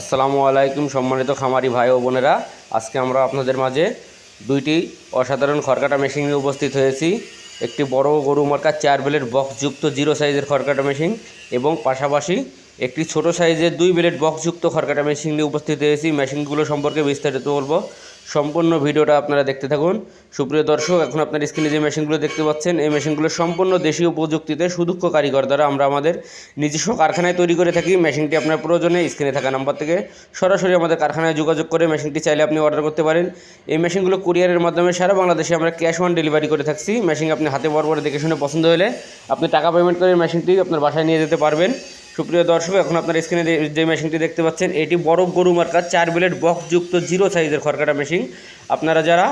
আসসালামু আলাইকুম সম্মানিত খামারি ভাই ও বোনেরা। আজকে আমরা আপনাদের মাঝে দুইটি অসাধারণ খড়কাটা মেশিন নিয়ে উপস্থিত হয়েছি। একটি বড় গরু মার্কা চার বেলেট বক্সযুক্ত জিরো সাইজের খড়কাটা মেশিন এবং পাশাপাশি একটি ছোট সাইজের দুই বেলেট বক্সযুক্ত খড়কাটা মেশিন নিয়ে উপস্থিত হয়েছি। মেশিনগুলো সম্পর্কে বিস্তারিত বলব। সম্পূর্ণ ভিডিওটা আপনারা দেখতে থাকুন। সুপ্রিয় দর্শক, এখন আপনার স্ক্রিনে যে মেশিনগুলো দেখতে পাচ্ছেন, এই মেশিনগুলো সম্পূর্ণ দেশীয় প্রযুক্তিতে সুদক্ষ কারিগর দ্বারা আমরা আমাদের নিজস্ব কারখানায় তৈরি করে থাকি। মেশিনটি আপনার প্রয়োজনে স্ক্রিনে থাকা নাম্বার থেকে সরাসরি আমাদের কারখানায় যোগাযোগ করে মেশিনটি চাইলে আপনি অর্ডার করতে পারেন। এই মেশিনগুলো কুরিয়ারের মাধ্যমে সারা বাংলাদেশে আমরা ক্যাশ অন ডেলিভারি করে থাকছি। মেশিন আপনি হাতে বরাবর দেখে শুনে পছন্দ হলে আপনি টাকা পেমেন্ট করে মেশিনটি আপনার বাসায় নিয়ে যেতে পারবেন। সুপ্রিয় দর্শক, এখন আপনার স্ক্রিনে যে- মেশিনটি দেখতে পাচ্ছেন, এটি বড় গরু মার্কা চার ব্লেড বক্সযুক্ত জিরো সাইজের খড়কাটা মেশিন আপনারা যারা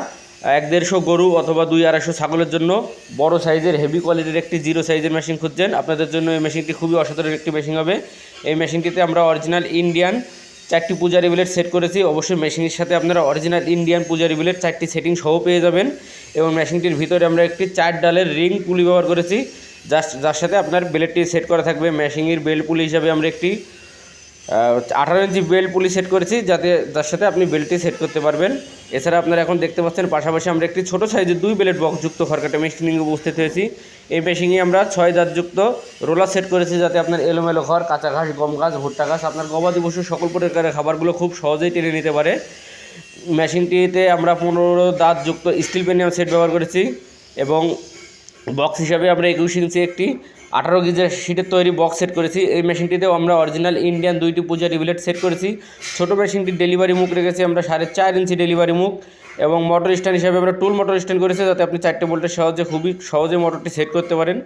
এক দেড়শো গরু অথবা দুই আড়াইশো ছাগলের জন্য বড় সাইজের হেভি কোয়ালিটির একটি জিরো সাইজের মেশিন খুঁজছেন, আপনাদের জন্য এই মেশিনটি খুবই অসাধারণ একটি মেশিন হবে। এই মেশিনটিতে আমরা অরিজিনাল ইন্ডিয়ান চারটি পূজারি বিলেট সেট করেছি। অবশ্যই মেশিনের সাথে আপনারা অরিজিনাল ইন্ডিয়ান পূজারি বিলেট চারটি সেটিং সহ পেয়ে যাবেন এবং মেশিনটির ভিতরে আমরা একটি চার ডালের রিং পুলি ব্যবহার করেছি। যার যার সাথে আপনার বেলেটটি সেট করা থাকবে মেশিনের বেল পুলি হিসাবে আমরা একটি আঠারো ইঞ্চি বেল্ট পুলি সেট করেছি, যাতে যার সাথে আপনি বেল্টটি সেট করতে পারবেন। এছাড়া আপনারা এখন দেখতে পাচ্ছেন, পাশাপাশি আমরা একটি ছোটো সাইজের দুই বেলেট বক্সযুক্ত খড়কাটা মেশিন উপস্থিত হয়েছি। এই মেশিনে আমরা ছয় দাঁতযুক্ত রোলার সেট করেছি, যাতে আপনার এলোমেলো ঘর কাঁচা ঘাস, গম ঘাস, ভুট্টা ঘাস, আপনার গবাদি পশু সকল প্রকারের খাবারগুলো খুব সহজেই টেনে নিতে পারে। মেশিনটিতে আমরা পনেরো দাঁতযুক্ত স্টিল পেনিয়াম সেট ব্যবহার করেছি এবং বক্স হিসাবে আমরা একুশ ইঞ্চি একটি আঠারো গিজের শিটের তৈরি বক্স সেট করেছি। এই মেশিনটিতেও আমরা অরিজিনাল ইন্ডিয়ান দুইটি পূজা রিবিলেট সেট করেছি। ছোটো মেশিনটির ডেলিভারি মুখ রেখেছি আমরা সাড়ে চার ইঞ্চি ডেলিভারি মুখ এবং মোটর স্ট্যান্ড হিসাবে আমরা টুল মোটর স্ট্যান্ড করেছি যাতে আপনি চারটে বোল্টের সহজে খুবই সহজে মোটরটি সেট করতে পারেন।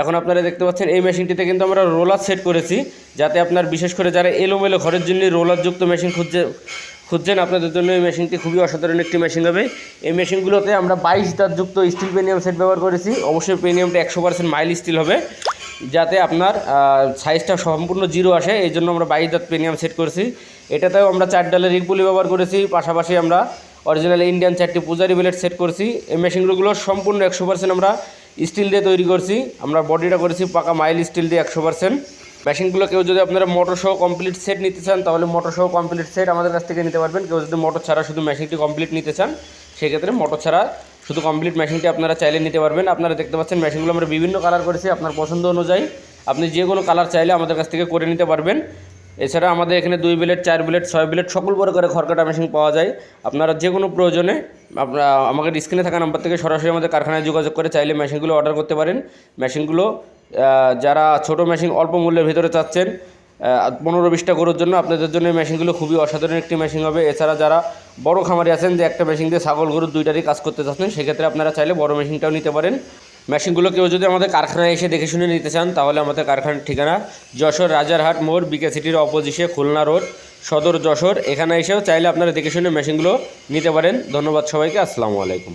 এখন আপনারা দেখতে পাচ্ছেন এই মেশিনটিতে কিন্তু আমরা রোলার সেট করেছি যাতে আপনার বিশেষ করে যারা এলোমেলো ঘরের জন্য রোলারযুক্ত মেশিন খুঁজছে খুঁজছেন আপনাদের জন্য এই মেশিনটি, খুবই অসাধারণ একটি মেশিন হবে। এই মেশিনগুলোতে আমরা বাইশ দাঁতযুক্ত স্টিল পেনিয়াম সেট ব্যবহার করেছি। অবশ্যই পেনিয়ামটা একশো পার্সেন্ট মাইল স্টিল হবে, যাতে আপনার সাইজটা সম্পূর্ণ জিরো আসে। এই জন্য আমরা বাইশ দাঁত পেনিয়াম সেট করেছি। এটাতেও আমরা চার ডালের রিপুলি ব্যবহার করেছি। পাশাপাশি আমরা অরিজিনাল ইন্ডিয়ান চারটি পূজারি বেলেট সেট করছি। এই মেশিনগুলো সম্পূর্ণ একশো পার্সেন্ট আমরা স্টিল দিয়ে তৈরি করছি। আমরা বডিটা করেছি পাকা মাইল স্টিল দিয়ে একশো পার্সেন্ট মেশিনগুলো কেউ যদি আপনারা মোটর সহ কমপ্লিট সেট নিতে চান, তাহলে মোটর সহ কমপ্লিট সেট আমাদের কাছ থেকে নিতে পারবেন। কেউ যদি মোটর ছাড়া শুধু মেশিনটি কমপ্লিট নিতে চান, সেক্ষেত্রে মোটর ছাড়া শুধু কমপ্লিট মেশিনটি আপনারা চাইলে নিতে পারবেন। আপনারা দেখতে পাচ্ছেন মেশিনগুলো আমরা বিভিন্ন কালার করেছি। আপনার পছন্দ অনুযায়ী আপনি যে কোনো কালার চাইলে আমাদের কাছ থেকে করে নিতে পারবেন। এছাড়া আমাদের এখানে দুই বিলেট চার বিলেট ছয় বিলেট সকল প্রকারের খড়কাটা মেশিন পাওয়া যায়। আপনারা যে কোনো প্রয়োজনে আপনারা আমাকে স্ক্রিনে থাকা নাম্বার থেকে সরাসরি আমাদের কারখানায় যোগাযোগ করে চাইলে মেশিনগুলো অর্ডার করতে পারেন। মেশিনগুলো যারা ছোট মেশিন অল্প মূল্যের ভিতরে চাচ্ছেন পনেরো বিশটা গরুর জন্য আপনাদের জন্য মেশিনগুলো খুবই অসাধারণ একটি মেশিন হবে। এছাড়া যারা বড় খামারি আছেন, যে একটা মেশিন দিয়ে ছাগল গরুর দুইটারই কাজ করতে চাচ্ছেন, সেক্ষেত্রে আপনারা চাইলে বড় মেশিনটাও নিতে পারেন। মেশিনগুলো কেউ যদি আমাদের কারখানায় এসে দেখে শুনে নিতে চান, তাহলে আমাদের কারখানার ঠিকানা যশোর রাজারহাট মোড় বিকে সিটির অপোজিশে খুলনা রোড সদর যশোর। এখানে এসেও চাইলে আপনারা দেখে শুনে মেশিনগুলো নিতে পারেন। ধন্যবাদ সবাইকে, আসসালামু আলাইকুম।